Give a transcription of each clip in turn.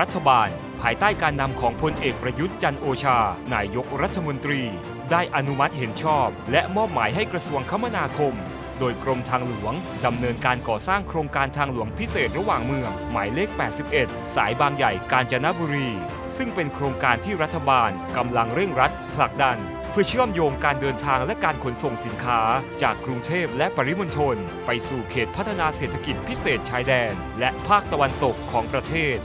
รัฐบาล ภายใต้การนำของพลเอกประยุทธ์จันโอชา นายกรัฐมนตรี ได้อนุมัติเห็นชอบ และมอบหมายให้กระทรวงคมนาคม โดยกรมทางหลวงดำเนินการก่อสร้างโครงการทางหลวงพิเศษระหว่างเมือง หมายเลข 81 สายบางใหญ่กาญจนบุรี ซึ่งเป็นโครงการที่รัฐบาลกำลังเร่งรัดผลักดันเพื่อเชื่อมโยงการเดินทางและการขนส่งสินค้า จากกรุงเทพและปริมณฑลไปสู่เขตพัฒนาเศรษฐกิจพิเศษชายแดน และภาคตะวันตกของประเทศ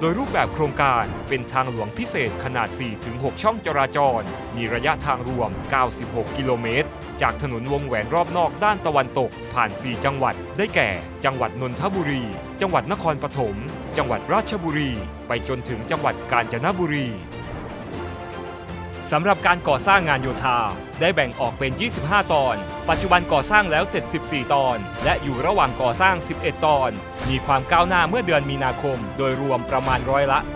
โดยรูปแบบโครงการเป็นทางหลวงพิเศษขนาด 4-6 ช่องจราจร มีระยะทางรวม 96 กิโลเมตร จากถนนวงแหวนรอบนอกด้านตะวันตก ผ่าน 4 จังหวัด ได้แก่ จังหวัดนนทบุรี จังหวัดนครปฐม จังหวัดราชบุรี ไปจนถึงจังหวัดกาญจนบุรี สำหรับการก่อสร้างงานโยธา ได้แบ่งออกเป็น 25 ตอน ปัจจุบันก่อสร้างแล้วเสร็จ 14 ตอน และอยู่ระหว่างก่อสร้าง 11 ตอน มีความก้าวหน้าเมื่อเดือนมีนาคม โดยรวมประมาณร้อยละ 90.21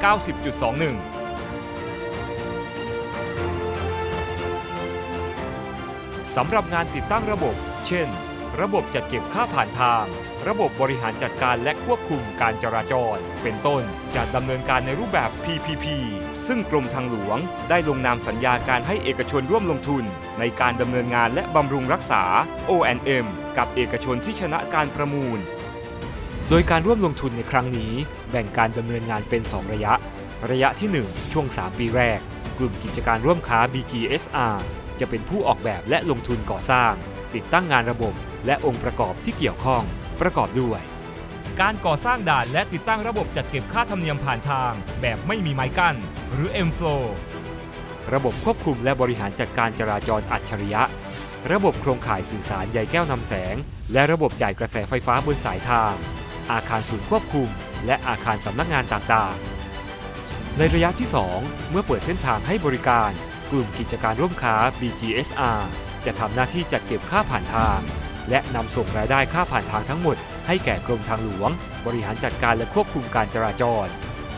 สำหรับงานติดตั้งระบบ เช่น ระบบจัดเก็บค่าผ่านทาง ระบบบริหารจัดการและควบคุมการจราจร เป็นต้นจะดำเนินการในรูปแบบ PPP ซึ่งกรมทางหลวงได้ลงนามสัญญาการให้เอกชนร่วมลงทุน ในการดำเนินงานและบำรุงรักษา O&M กับเอกชนที่ชนะการประมูล โดยการร่วมลงทุนในครั้งนี้ แบ่งการดำเนินงานเป็น 2 ระยะ ระยะที่ 1 ช่วง 3 ปีแรก กลุ่มกิจการร่วมค้า BGSR จะเป็นผู้ออกแบบและลงทุนก่อสร้าง ติดตั้งงานระบบ และองค์ประกอบที่เกี่ยวข้องประกอบด้วย การก่อสร้างด่านและติดตั้งระบบจัดเก็บค่าธรรมเนียมผ่านทาง แบบไม่มีไม้กั้น หรือ M-Flow ระบบควบคุมและบริหารจัดการจราจรอัจฉริยะ ระบบโครงข่ายสื่อสารใยแก้วนำแสง และระบบจ่ายกระแสไฟฟ้าบนสายทาง อาคารศูนย์ควบคุม และอาคารสำนักงานต่างๆ ในระยะที่ 2 เมื่อเปิดเส้นทางให้บริการ กลุ่มกิจการร่วมค้า BTSR จะทำหน้าที่จัดเก็บค่าผ่านทาง และนำส่งรายได้ค่าผ่านทางทั้งหมด ให้แก่กรมทางหลวง บริหารจัดการและควบคุมการจราจร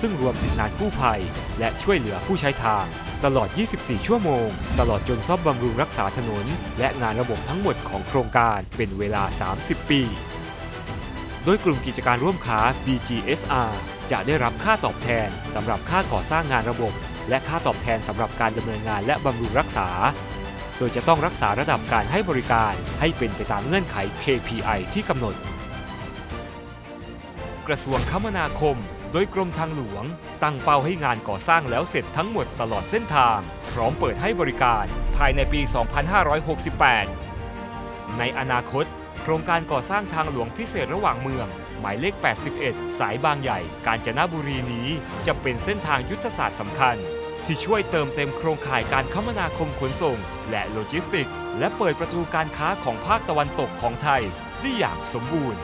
ซึ่งรวมถึงงานกู้ภัย และช่วยเหลือผู้ใช้ทาง ตลอด 24 ชั่วโมง ตลอดจนซ่อมบำรุงรักษาถนน และงานระบบทั้งหมดของโครงการเป็นเวลา 30 ปี โดยกลุ่มกิจการร่วมค้า BGSR จะได้รับค่าตอบแทนสำหรับค่าก่อสร้างงานระบบ และค่าตอบแทนสำหรับการดำเนินงานและบำรุงรักษา โดยจะต้องรักษาระดับการให้บริการให้เป็นไปตามเงื่อนไข KPI ที่กำหนด กระทรวงคมนาคม โดยกรมทางหลวง ตั้งเป้าให้งานก่อสร้างแล้วเสร็จทั้งหมดตลอดเส้นทาง พร้อมเปิดให้บริการภายในปี 2568 ในอนาคต โครงการก่อสร้างทางหลวงพิเศษระหว่างเมือง หมายเลข 81 สายบางใหญ่ กาญจนบุรีนี้ จะเป็นเส้นทางยุทธศาสตร์สำคัญ ที่ช่วยเติมเต็มโครงข่ายการคมนาคมขนส่ง และโลจิสติกส์และเปิดประตูการค้าของภาคตะวันตกของไทยได้อย่างสมบูรณ์